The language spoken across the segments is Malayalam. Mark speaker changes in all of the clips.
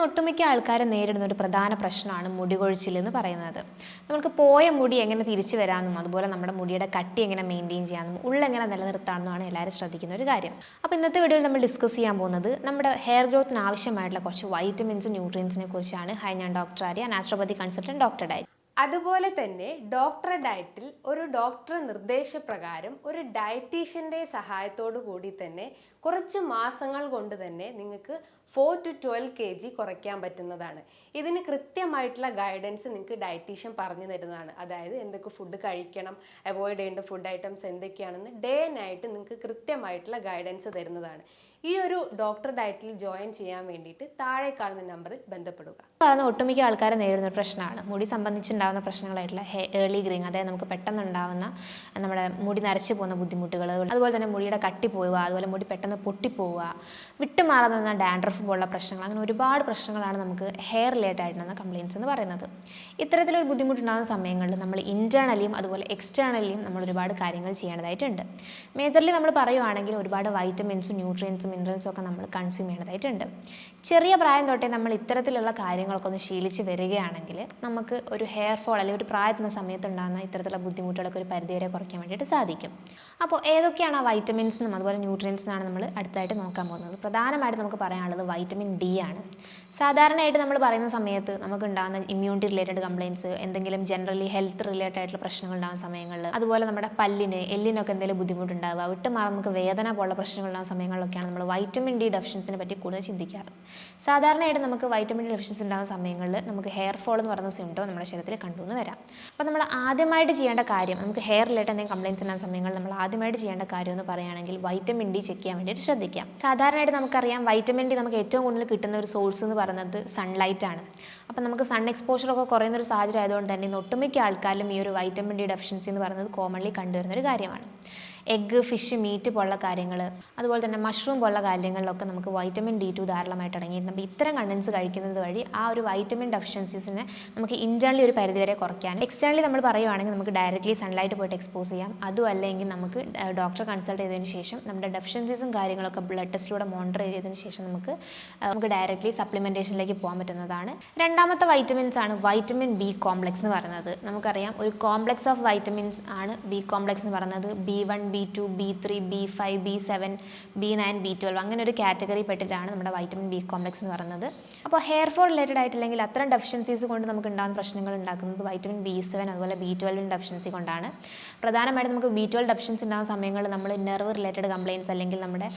Speaker 1: ഇന്ന് ഒട്ടുമിക്ക ആൾക്കാരും നേരിടുന്ന ഒരു പ്രധാന പ്രശ്നമാണ് മുടി കൊഴിച്ചിൽ എന്ന് പറയുന്നത്. നമുക്ക് പോയ മുടി എങ്ങനെ തിരിച്ചു വരാമെന്നും അതുപോലെ നമ്മുടെ മുടിയുടെ കട്ടി എങ്ങനെ മെയിന്റെയിൻ ചെയ്യാമെന്നും ഉള്ളെങ്ങനെ നിലനിർത്താമെന്നുമാണ് എല്ലാവരും ശ്രദ്ധിക്കുന്ന ഒരു കാര്യം. അപ്പോൾ ഇന്നത്തെ വീഡിയോയിൽ നമ്മൾ ഡിസ്കസ് ചെയ്യാൻ പോകുന്നത് നമ്മുടെ ഹെയർ ഗ്രോത്തിന് ആവശ്യമായിട്ടുള്ള കുറച്ച് വൈറ്റമിൻസ് ന്യൂട്രിയൻസിനെ കുറിച്ചാണ്. ഹൈ ഞാൻ doctor Arya naturopathy consultant doctor diet
Speaker 2: അതുപോലെ തന്നെ ഡോക്ടർ ഡയറ്റിൽ ഒരു ഡോക്ടർ നിർദ്ദേശപ്രകാരം ഒരു ഡയറ്റീഷ്യന്റെ സഹായത്തോടു കൂടി തന്നെ കുറച്ച് മാസങ്ങൾ കൊണ്ട് തന്നെ നിങ്ങൾക്ക് four to twelve K G കുറയ്ക്കാൻ പറ്റുന്നതാണ്. ഇതിന് കൃത്യമായിട്ടുള്ള ഗൈഡൻസ് നിങ്ങൾക്ക് ഡയറ്റീഷ്യൻ പറഞ്ഞു തരുന്നതാണ്. അതായത് എന്തൊക്കെ ഫുഡ് കഴിക്കണം അവോയ്ഡ് ചെയ്യേണ്ട ഫുഡ് ഐറ്റംസ് എന്തൊക്കെയാണെന്ന് ഡേ നൈറ്റ് നിങ്ങൾക്ക് കൃത്യമായിട്ടുള്ള ഗൈഡൻസ് തരുന്നതാണ്. ഈ ഒരു ഡോക്ടർ ഡയറ്റിൽ ജോയിൻ ചെയ്യാൻ വേണ്ടിയിട്ട് താഴെ കാണുന്ന നമ്പറിൽ ബന്ധപ്പെടുക.
Speaker 1: പറയുന്ന ഒട്ടുമിക്ക ആൾക്കാരെ നേരിടുന്ന പ്രശ്നമാണ്. മുടി സംബന്ധിച്ചുണ്ടാകുന്ന പ്രശ്നങ്ങളായിട്ടുള്ള ഹെ ഏർലി ഗ്രീങ് അതായത് നമുക്ക് പെട്ടെന്നുണ്ടാവുന്ന നമ്മുടെ മുടി നരച്ചു പോകുന്ന ബുദ്ധിമുട്ടുകൾ അതുപോലെ തന്നെ മുടിയുടെ കട്ടി പോവുക അതുപോലെ മുടി പെട്ടെന്ന് പൊട്ടിപ്പോവുക വിട്ടുമാറാതെ നിന്ന ഡാൻഡ്രഫ് പോലുള്ള പ്രശ്നങ്ങൾ അങ്ങനെ ഒരുപാട് പ്രശ്നങ്ങളാണ് നമുക്ക് ഹെയർ റിലേറ്റഡ് ആയിട്ടുള്ള കംപ്ലയിൻസ് എന്ന് പറയുന്നത്. ഇത്തരത്തിലൊരു ബുദ്ധിമുട്ടുണ്ടാകുന്ന സമയങ്ങളിൽ നമ്മൾ ഇന്റേർണലിയും അതുപോലെ എക്സ്റ്റേണലിയും നമ്മൾ ഒരുപാട് കാര്യങ്ങൾ ചെയ്യേണ്ടതായിട്ടുണ്ട്. മേജർലി നമ്മൾ പറയുവാണെങ്കിൽ ഒരുപാട് വൈറ്റമിൻസും ന്യൂട്രിയൻസും മിനറൽസും ഒക്കെ നമ്മൾ കൺസ്യൂം ചെയ്യേണ്ടതായിട്ടുണ്ട്. ചെറിയ പ്രായം തൊട്ടേ നമ്മൾ ഇത്തരത്തിലുള്ള കാര്യങ്ങളൊക്കെ ഒന്ന് ശീലിച്ച് വരികയാണെങ്കിൽ നമുക്ക് ഒരു ഹെയർ ഫോൾ അല്ലെങ്കിൽ ഒരു പ്രായത്തിന് സമയത്ത് ഉണ്ടാകുന്ന ഇത്തരത്തിലുള്ള ബുദ്ധിമുട്ടുകളൊക്കെ ഒരു പരിധിവരെ കുറയ്ക്കാൻ വേണ്ടിയിട്ട് സാധിക്കും. അപ്പോൾ ഏതൊക്കെയാണ് ആ വൈറ്റമിൻസിനും അതുപോലെ ന്യൂട്രിയൻസിനാണ് നമ്മൾ അടുത്തായിട്ട് നോക്കാൻ പോകുന്നത്. പ്രധാനമായിട്ട് നമുക്ക് പറയാനുള്ളത് വൈറ്റമിൻ ഡി ആണ്. സാധാരണയായിട്ട് നമ്മൾ പറയുന്ന സമയത്ത് നമുക്ക് ഉണ്ടാകുന്ന ഇമ്മ്യൂണിറ്റി റിലേറ്റഡ് കംപ്ലയിൻസ് എന്തെങ്കിലും ജനറലി ഹെൽത്ത് റിലേറ്റഡ് ആയിട്ടുള്ള പ്രശ്നങ്ങൾ ഉണ്ടാകുന്ന സമയങ്ങളിൽ അതുപോലെ നമ്മുടെ പല്ലിന് എല്ലിനൊക്കെ എന്തെങ്കിലും ബുദ്ധിമുട്ടുണ്ടാവുക വിട്ടുമാറാൻ നമുക്ക് വേദന പോലുള്ള പ്രശ്നങ്ങൾ ഉണ്ടാകുന്ന സമയങ്ങളിലൊക്കെയാണ് നമ്മൾ വൈറ്റമിൻ ഡി ഡെഫിഷ്യൻസിനെ പറ്റി കൂടുതൽ ചിന്തിക്കാറ്. സാധാരണയായിട്ട് നമുക്ക് വൈറ്റമിൻ ഡി ഡെഫിഷ്യൻസി ഉണ്ടാകുന്ന സമയങ്ങളിൽ നമുക്ക് ഹെയർ ഫോൾ എന്ന് പറയുന്ന സിംറ്റോ നമ്മുടെ ശരീരത്തിൽ കണ്ടുവന്ന് വരാം. അപ്പോൾ നമ്മൾ ആദ്യമായിട്ട് ചെയ്യേണ്ട കാര്യം നമുക്ക് ഹെയർ റിലേറ്റഡ് എന്തെങ്കിലും കംപ്ലയിൻസ് ഉണ്ടാകുന്ന സമയങ്ങളിൽ നമ്മൾ ആദ്യമായിട്ട് ചെയ്യേണ്ട കാര്യം എന്ന് പറയുകയാണെങ്കിൽ വൈറ്റമിൻ ഡി ചെക്ക് ചെയ്യാൻ വേണ്ടിയിട്ട് ശ്രദ്ധിക്കാം. സാധാരണയായിട്ട് നമുക്കറിയാം വൈറ്റമിൻ ഡി നമുക്ക് ഏറ്റവും കൂടുതൽ കിട്ടുന്ന ഒരു സോഴ്സ് എന്ന് പറയുന്നത് സൺലൈറ്റ് ആണ്. അപ്പോൾ നമുക്ക് സൺ എക്സ്പോഷറൊക്കെ കുറയുന്ന ഒരു സാഹചര്യം ആയതുകൊണ്ട് തന്നെ ഒട്ടുമിക്ക ആൾക്കാരിലും ഈ ഒരു വൈറ്റമിൻ ഡി ഡെഫിഷ്യൻസി എന്ന് പറയുന്നത് കോമൺലി കണ്ടുവരുന്ന ഒരു കാര്യമാണ്. എഗ്ഗ് ഫിഷ് മീറ്റ് പോലുള്ള കാര്യങ്ങൾ അതുപോലെ തന്നെ മഷ്റൂം പോലുള്ള കാര്യങ്ങളിലൊക്കെ നമുക്ക് വൈറ്റമിൻ ഡി ടു ധാരാളമായിട്ട് അടങ്ങിയിട്ടുണ്ട് അപ്പോൾ ഇത്തരം കണ്ടൻസ് കഴിക്കുന്നത് വഴി ആ ഒരു വൈറ്റമിൻ ഡെഫിഷ്യൻസീസിനെ നമുക്ക് ഇന്റേർണലി ഒരു പരിധിവരെ കുറയ്ക്കാനും എക്സ്റ്റേണലി നമ്മൾ പറയുവാണെങ്കിൽ നമുക്ക് ഡയറക്റ്റ്ലി സൺലൈറ്റ് പോയിട്ട് എക്സ്പോസ് ചെയ്യാം. അതും അല്ലെങ്കിൽ നമുക്ക് ഡോക്ടറെ കൺസൾട്ട് ചെയ്തതിന് ശേഷം നമ്മുടെ ഡെഫിഷ്യൻസീസും കാര്യങ്ങളൊക്കെ ബ്ലഡ് ടെസ്റ്റിലൂടെ മോണിറ്റർ ചെയ്തതിന് ശേഷം നമുക്ക് നമുക്ക് ഡയറക്റ്റ്ലി സപ്ലിമെന്റേഷനിലേക്ക് പോകാൻ പറ്റുന്നതാണ്. രണ്ടാമത്തെ വൈറ്റമിൻസ് ആണ് വൈറ്റമിൻ ബി കോംപ്ലക്സ് എന്ന് പറയുന്നത്. നമുക്കറിയാം ഒരു കോംപ്ലക്സ് ഓഫ് വൈറ്റമിൻസ് ആണ് ബി കോംപ്ലക്സ് എന്ന് പറയുന്നത്. B one B two B three B five B seven B nine B twelve അങ്ങനെ ഒരു കാറ്റഗറി പെട്ടിട്ടാണ് നമ്മുടെ വൈറ്റമിൻ ബി കോംപ്ലക്സ് എന്ന് പറയുന്നത്. അപ്പോൾ ഹെയർ ഫോൾ റിലേറ്റഡ് ആയിട്ടില്ലെങ്കിൽ അത്തരം ഡെഫിഷ്യൻസീസ് കൊണ്ട് നമുക്ക് ഉണ്ടാകുന്ന പ്രശ്നങ്ങൾ ഉണ്ടാക്കുന്നത് വൈറ്റമിൻ ബി സെവൻ അതുപോലെ ബി ട്വൽവിന്റെ ഡെഫിഷ്യൻസി കൊണ്ടാണ്. പ്രധാനമായിട്ടും നമുക്ക് ബി ട്വൽവ് ഡെഫിഷ്യൻസി ഉണ്ടാകുന്ന സമയങ്ങളിൽ നമ്മൾ നെർവ് റിലേറ്റഡ് കംപ്ലയിൻസ് അല്ലെങ്കിൽ നമ്മുടെ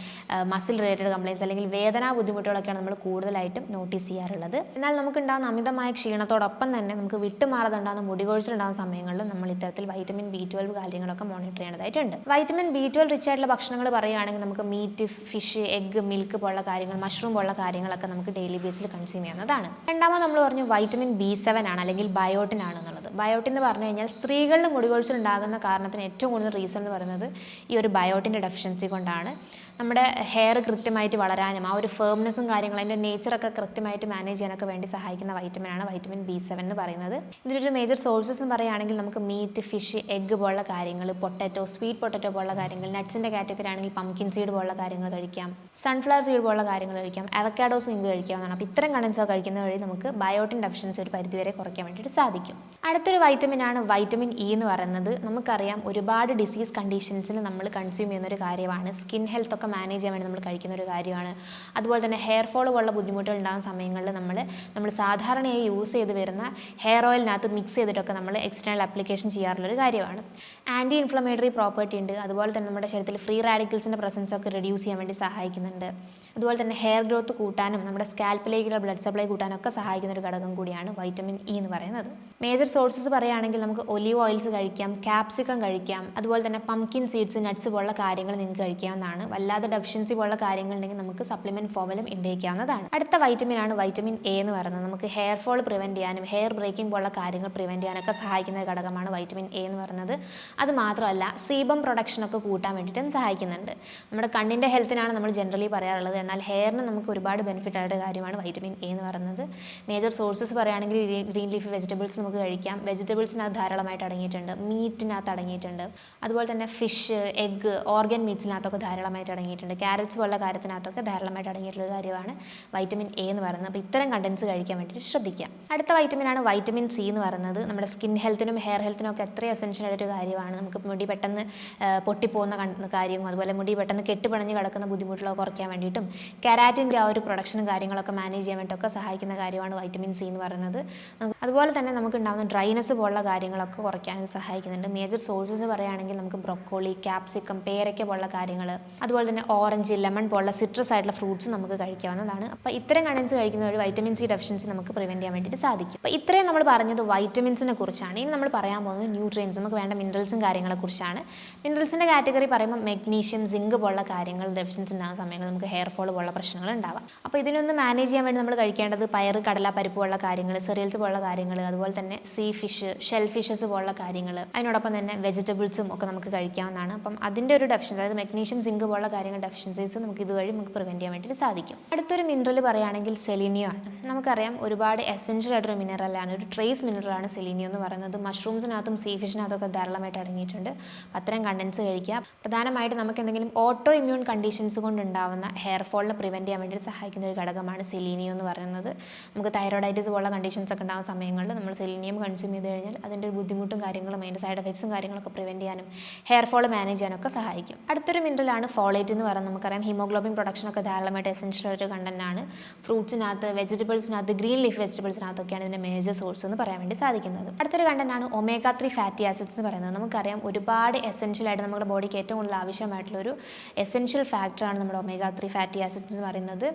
Speaker 1: മസിൽ റിലേറ്റഡ് കംപ്ലയിൻസ് അല്ലെങ്കിൽ വേദന ബുദ്ധിമുട്ടുകളൊക്കെയാണ് നമ്മൾ കൂടുതലായിട്ടും നോട്ടീസ് ചെയ്യാറുള്ളത്. എന്നാൽ നമുക്ക് ഉണ്ടാകുന്ന അമിതമായ ക്ഷീണത്തോടൊപ്പം തന്നെ നമുക്ക് വിട്ടുമാറാതെ ഉണ്ടാകുന്ന മുടി കൊഴിച്ചിലുണ്ടാകുന്ന സമയങ്ങളിൽ നമ്മൾ ഇത്തരത്തിൽ വൈറ്റമിൻ ബി ട്വൽവ് കാര്യങ്ങളൊക്കെ മോണിറ്റർ ചെയ്യേണ്ടതായിട്ടുണ്ട്. വൈറ്റമിൻ ബി ട്വൽവ് റിച്ച് ആയിട്ടുള്ള ഭക്ഷണങ്ങൾ പറയുകയാണെങ്കിൽ നമുക്ക് മീറ്റ് ഫിഷ് എഗ്ഗ് മിൽക്ക് പോലുള്ള കാര്യങ്ങൾ മഷ്റൂം പോലുള്ള കാര്യങ്ങളൊക്കെ നമുക്ക് ഡെയിലി ബേസിൽ കൺസ്യൂം ചെയ്യുന്നതാണ് രണ്ടാമത് നമ്മൾ പറഞ്ഞു വൈറ്റമിൻ ബി സെവൻ ആണ് അല്ലെങ്കിൽ ബയോട്ടിൻ ആണ് എന്നുള്ളത് ബയോട്ടിൻ എന്ന് പറഞ്ഞു കഴിഞ്ഞാൽ സ്ത്രീകളിൽ മുടി കൊഴിച്ചിൽ ഉണ്ടാകുന്ന കാരണത്തിന് ഏറ്റവും കൂടുതൽ റീസൺ എന്ന് പറയുന്നത് ഈ ഒരു ബയോട്ടിന്റെ ഡെഫിഷ്യൻസി കൊണ്ടാണ്. നമ്മുടെ ഹെയർ കൃത്യമായിട്ട് വളരാനും ആ ഒരു ഫേംനെസ്സും കാര്യങ്ങളും അതിന്റെ നേച്ചറൊക്കെ കൃത്യമായിട്ട് മാനേജ് ചെയ്യാനൊക്കെ വേണ്ടി സഹായിക്കുന്ന വൈറ്റമിൻ ആണ് വൈറ്റമിൻ ബി സെവൻ എന്ന് പറയുന്നത്. ഇതിനൊരു മേജർ സോഴ്സസ് എന്ന് പറയുകയാണെങ്കിൽ നമുക്ക് മീറ്റ് ഫിഷ് എഗ്ഗ് പോലുള്ള കാര്യങ്ങൾ പൊട്ടറ്റോ സ്വീറ്റ് പൊട്ടറ്റോ പോലുള്ള കാര്യങ്ങൾ നട്ട്സിന്റെ കാറ്റഗറി ആണെങ്കിൽ പംകിൻ സീഡ് പോലുള്ള കാര്യങ്ങൾ കഴിക്കാം സൺഫ്ലവർ സീഡ് പോലുള്ള കാര്യങ്ങൾ കഴിക്കാം അവക്കാഡോസ് നിങ്ങൾക്ക് കഴിക്കാവുന്നതാണ്. അപ്പോൾ ഇത്തരം കണ്ടൻസ് കഴിക്കുന്ന വഴി നമുക്ക് ബയോട്ടിൻ ഡെഫിഷ്യൻസി ഒരു പരിധിവരെ കുറയ്ക്കാൻ വേണ്ടിയിട്ട് സാധിക്കും. അടുത്തൊരു വൈറ്റമിൻ ആണ് വൈറ്റമിൻ ഇ എന്ന് പറയുന്നത്. നമുക്കറിയാം ഒരുപാട് ഡിസീസ് കണ്ടീഷൻസിന് നമ്മൾ കൺസ്യൂം ചെയ്യുന്ന ഒരു കാര്യമാണ്. സ്കിൻ ഹെൽത്ത് ഒക്കെ മാനേജ് ചെയ്യാൻ വേണ്ടി നമ്മൾ കഴിക്കുന്ന ഒരു കാര്യമാണ്. അതുപോലെ തന്നെ ഹെയർ ഫോൾ പോലുള്ള ബുദ്ധിമുട്ടുകൾ ഉണ്ടാകുന്ന സമയങ്ങളിൽ നമ്മൾ നമ്മൾ സാധാരണയായി യൂസ് ചെയ്ത് വരുന്ന ഹെയർ ഓയിലിനകത്ത് മിക്സ് ചെയ്തിട്ടൊക്കെ നമ്മൾ എക്സ്റ്റേണൽ അപ്ലിക്കേഷൻ ചെയ്യാറുള്ളൊരു കാര്യമാണ്. ആന്റി ഇൻഫ്ലമേറ്ററി പ്രോപ്പർട്ടി ഉണ്ട്. അതുപോലെ തന്നെ നമ്മുടെ ശരീരത്തിൽ ഫ്രീ റാഡിക്കൽസിന്റെ പ്രസൻസ് ഒക്കെ റെഡ്യൂസ് ചെയ്യാൻ വേണ്ടി സഹായിക്കുന്നുണ്ട്. അതുപോലെ തന്നെ ഹെയർ ഗ്രോത്ത് കൂട്ടാനും നമ്മുടെ സ്കാൽപ്പിലേക്കുള്ള ബ്ലഡ് സപ്ലൈ കൂട്ടാനൊക്കെ സഹായിക്കുന്ന ഒരു ഘടകം കൂടിയാണ് വൈറ്റമിൻ ഇ എന്ന് പറയുന്നത്. മേജർ സോഴ്സസ് പറയുകയാണെങ്കിൽ നമുക്ക് ഒലിവ് ഓയിൽസ് കഴിക്കാം ക്യാപ്സിക്കം കഴിക്കാം അതുപോലെ തന്നെ പംകിൻ സീഡ്സ് നട്ട്സ് പോലുള്ള കാര്യങ്ങൾ നിങ്ങൾക്ക് കഴിക്കാവുന്നതാണ്. വല്ലാതെ ഡെഫിഷ്യൻസി പോലുള്ള കാര്യങ്ങൾ ഉണ്ടെങ്കിൽ നമുക്ക് സപ്ലിമെന്റ് ഫോമിലും ഉണ്ടാക്കാവുന്നതാണ് അടുത്ത വൈറ്റമിൻ ആണ് വൈറ്റമിൻ എ എന്ന് പറയുന്നത്. നമുക്ക് ഹെയർ ഫോൾ പ്രിവെന്റ് ചെയ്യാനും ഹെയർ ബ്രേക്കിംഗ് പോലുള്ള കാര്യങ്ങൾ പ്രിവെന്റ് ചെയ്യാനൊക്കെ സഹായിക്കുന്ന ഘടകമാണ് വൈറ്റമിൻ എ എന്ന് പറയുന്നത്. അത് മാത്രമല്ല സീബം പ്രൊഡക്ഷൻ പ്രൊഡക്ഷനൊക്കെ കൂട്ടാൻ വേണ്ടിയിട്ടും സഹായിക്കുന്നുണ്ട്. നമ്മുടെ കണ്ണിന്റെ ഹെൽത്തിനാണ് നമ്മൾ ജനറലി പറയാറുള്ളത്. എന്നാൽ ഹെയറിന് നമുക്ക് ഒരുപാട് ബെനിഫിറ്റ് ആയിട്ട് കാര്യമാണ് വൈറ്റമിൻ എ എന്ന് പറയുന്നത്. മേജർ സോഴ്സസ് പറയുകയാണെങ്കിൽ ഗ്രീൻ ലീഫ് വെജിറ്റബിൾസ് നമുക്ക് കഴിക്കാം. വെജിറ്റബിൾസിനകത്ത് ധാരാളമായിട്ട് അടങ്ങിയിട്ടുണ്ട്. മീറ്റിനകത്ത് അടങ്ങിയിട്ടുണ്ട്. അതുപോലെ തന്നെ ഫിഷ് എഗ്ഗ് ഓർഗൻ മീറ്റ്സിനകത്തൊക്കെ ധാരാളമായിട്ട് അടങ്ങിയിട്ടുണ്ട്. ക്യാരറ്റ്സ് പോലുള്ള കാര്യത്തിനകത്തൊക്കെ ധാരാളമായിട്ട് അടങ്ങിയിട്ടുള്ള കാര്യമാണ് വൈറ്റമിൻ എ എന്ന് പറയുന്നത്. അപ്പോൾ ഇത്തരം കണ്ടൻസ് കഴിക്കാൻ വേണ്ടിയിട്ട് ശ്രദ്ധിക്കാം അടുത്ത വൈറ്റമിൻ ആണ് വൈറ്റമിൻ സി എന്ന് പറയുന്നത്. നമ്മുടെ സ്കിൻ ഹെൽത്തിനും ഹെയർ ഹെൽത്തിനും ഒക്കെ എത്ര എസെൻഷ്യൽ ആയിട്ടൊരു കാര്യമാണ്. നമുക്ക് മുടി പെട്ടെന്ന് പൊട്ടിപ്പോകുന്ന കാര്യവും അതുപോലെ മുടി പെട്ടെന്ന് കെട്ടുപിണഞ്ഞ് കിടക്കുന്ന ബുദ്ധിമുട്ടുകളൊക്കെ കുറയ്ക്കാൻ വേണ്ടിയിട്ടും കെരാറ്റിന്റെ ആ ഒരു പ്രൊഡക്ഷനും കാര്യങ്ങളൊക്കെ മാനേജ് ചെയ്യാൻ വേണ്ടിയിട്ടൊക്കെ സഹായിക്കുന്ന കാര്യമാണ് വൈറ്റമിൻ സി എന്ന് പറയുന്നത്. അതുപോലെ തന്നെ നമുക്ക് ഉണ്ടാകുന്ന ഡ്രൈനസ് പോലുള്ള കാര്യങ്ങളൊക്കെ കുറയ്ക്കാനും സഹായിക്കുന്നുണ്ട്. മേജർ സോഴ്സസ് പറയുകയാണെങ്കിൽ നമുക്ക് ബ്രൊക്കോളി ക്യാപ്സിക്കം പേരയ്ക്ക പോലുള്ള കാര്യങ്ങൾ അതുപോലെ തന്നെ ഓറഞ്ച് ലെമൺ പോലുള്ള സിട്രസ് ആയിട്ടുള്ള ഫ്രൂട്ട്സ് നമുക്ക് കഴിക്കാവുന്നതാണ്. അപ്പോൾ ഇത്തരം കണ്ടൻസ് കഴിക്കുന്ന ഒരു വൈറ്റമിൻ സി ഡെഫിഷ്യൻസി നമുക്ക് പ്രിവെന്റ് ചെയ്യാൻ വേണ്ടിയിട്ട് സാധിക്കും. അപ്പോൾ ഇത്രയും നമ്മൾ പറഞ്ഞത് വൈറ്റമിൻസിനെ കുറിച്ചാണ്. ഇനി നമ്മൾ പറയാൻ പോകുന്നത് ന്യൂട്രിയൻസ് നമുക്ക് വേണ്ട മിനറൽസും കാര്യങ്ങളെ കുറിച്ചാണ്. മിനറൽസിന്റെ കാറ്റഗറി പറയുമ്പോൾ മെഗ്നീഷ്യം സിങ്ക് പോലുള്ള കാര്യങ്ങൾ ഡെഫിഷ്യൻസ് ഉണ്ടാകുന്ന സമയങ്ങളിൽ നമുക്ക് ഹെയർ ഫോൾ പോലുള്ള പ്രശ്നങ്ങൾ ഉണ്ടാവാം. അപ്പോൾ ഇതിനൊന്ന് മാനേജ് ചെയ്യാൻ വേണ്ടി നമ്മൾ കഴിക്കേണ്ടത് പയർ കടല പരിപ്പ് പോലുള്ള കാര്യങ്ങൾ സെറിയൽസ് പോലുള്ള കാര്യങ്ങൾ അതുപോലെ തന്നെ സീ ഫിഷ് ഷെൽ ഫിഷസ് പോലുള്ള കാര്യങ്ങൾ അതിനോടൊപ്പം തന്നെ വെജിറ്റബിൾസും ഒക്കെ നമുക്ക് കഴിക്കാവുന്നതാണ്. അപ്പം അതിന്റെ ഒരു ഡെഫിഷ്യൻസ് അതായത് മെഗ്നീഷ്യം സിങ്ക് പോലുള്ള കാര്യങ്ങൾ ഡെഫിഷ്യൻസീസ് നമുക്ക് ഇതുവഴി നമുക്ക് പ്രിവെന്റ് ചെയ്യാൻ വേണ്ടിയിട്ട് സാധിക്കും. അടുത്തൊരു മിനറൽ പറയുകയാണെങ്കിൽ സെലീനിയോ ആണ്. നമുക്കറിയാം ഒരുപാട് എസെൻഷ്യൽ ആയിട്ടൊരു മിനറലാണ് ഒരു ട്രേസ് മിനറലാണ് സെലീനിയോ എന്ന് പറയുന്നത്. മഷ്റൂംസിനകത്തും സീ ഫിഷിനകത്തും ഒക്കെ ധാരാളമായിട്ട് അടങ്ങിയിട്ടുണ്ട്. അത്തരം കണ്ടൻസ് കഴിക്കുക പ്രധാനമായിട്ട് നമുക്ക് എന്തെങ്കിലും ഓട്ടോ ഇമ്മ്യൂൺ കണ്ടീഷൻസ് കൊണ്ടുണ്ടാവുന്ന ഹെയർ ഫോളിനെ പ്രിവെന്റ് ചെയ്യാൻ വേണ്ടി സഹായിക്കുന്ന ഒരു ഘടകമാണ് സെലീനിയം എന്ന് പറയുന്നത്. നമുക്ക് തൈറോയിഡൈറ്റിസ് പോലുള്ള കണ്ടീഷൻസ് ഒക്കെ ഉണ്ടാകുന്ന സമയങ്ങളിൽ നമ്മൾ സെലീനിയം കൺസ്യൂം ചെയ്ത് കഴിഞ്ഞാൽ അതിന്റെ ഒരു ബുദ്ധിമുട്ടും കാര്യങ്ങളും അതിന്റെ സൈഡ് എഫക്ട്സും കാര്യങ്ങളൊക്കെ പ്രിവെന്റ് ചെയ്യാനും ഹെയർ ഫോൾ മാനേജ് ചെയ്യാനൊക്കെ സഹായിക്കും. അടുത്തൊരു മിനറലാണ് ഫോളേറ്റ് എന്ന് പറയുന്നത്. നമുക്കറിയാം ഹിമോഗ്ലോബിൻ പ്രൊഡക്ഷൻ ഒക്കെ ധാരാളമായിട്ട് എസെൻഷ്യൽ ഒരു കണ്ടന്റ് ആണ്. ഫ്രൂട്ട്സിനകത്ത് വെജിറ്റബിൾസിനകത്ത് ഗ്രീൻ ലീഫ് വെജിറ്റബിൾസിനകത്തൊക്കെയാണ് ഇതിന്റെ മേജർ സോഴ്സ് എന്ന് പറയാൻ വേണ്ടി സാധിക്കുന്നത്. അടുത്തൊരു കണ്ടന്റ് ആണ് ഒമേഗ ത്രീ ഫാറ്റി ആസിഡ്സ് എന്ന് പറയുന്നത്. നമുക്കറിയാം ഒരുപാട് എസെൻഷ്യൽ ആയിട്ട് നമ്മുടെ ബോഡിക്ക് ഏറ്റവും കൂടുതൽ ആവശ്യമായിട്ടുള്ള ഒരു എസെൻഷ്യൽ ഫാക്ടറാണ് നമ്മുടെ ഒമേഗ ത്രീ ഫാറ്റി ആസിഡ്സ് എന്ന് പറയുന്നത്.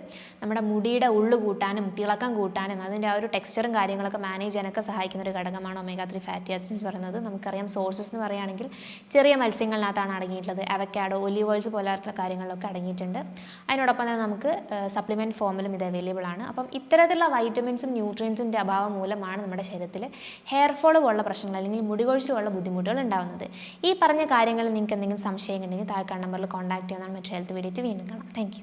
Speaker 1: നമ്മുടെ മുടിയുടെ ഉള്ളു കൂട്ടാനും തിളക്കം കൂട്ടാനും അതിന്റെ ആ ഒരു ടെക്സ്ചറും കാര്യങ്ങളൊക്കെ മാനേജ് ചെയ്യാനൊക്കെ സഹായിക്കുന്ന ഒരു ഘടകമാണ് ഒമേഗ ത്രീ ഫാറ്റി ആസിഡ്സ് എന്ന് പറയുന്നത്. നമുക്കറിയാം സോഴ്സസ് എന്ന് പറയുകയാണെങ്കിൽ ചെറിയ മത്സ്യങ്ങളിനകത്താണ് അടങ്ങിയിട്ടുള്ളത്. അവക്കാഡോ ഒലിവ് ഓയിൽസ് പോലത്തെ കാര്യങ്ങളിലൊക്കെ അടങ്ങിയിട്ടുണ്ട്. അതിനോടൊപ്പം തന്നെ നമുക്ക് സപ്ലിമെന്റ് ഫോമിലും ഇത് അവൈലബിൾ ആണ്. അപ്പം ഇത്തരത്തിലുള്ള വൈറ്റമിൻസും ന്യൂട്രിയൻസിന്റെ അഭാവം മൂലമാണ് നമ്മുടെ ശരീരത്തിൽ ഹെയർ ഫോൾ പോലുള്ള പ്രശ്നങ്ങൾ അല്ലെങ്കിൽ മുടികൊഴിച്ചിലുള്ള ബുദ്ധിമുട്ടുകൾ ഉണ്ടാകുന്നത് ഈ പറഞ്ഞ കാര്യങ്ങളിൽ നിങ്ങൾക്ക് എന്തെങ്കിലും സംശയം ഉണ്ടെങ്കിൽ താഴെ നമ്പറിൽ കോൺടാക്ട് ചെയ്യുന്നതാണ് മറ്റൊരു ഹെൽത്ത് വീഡിയോ വീണ്ടും കാണാം. താങ്ക്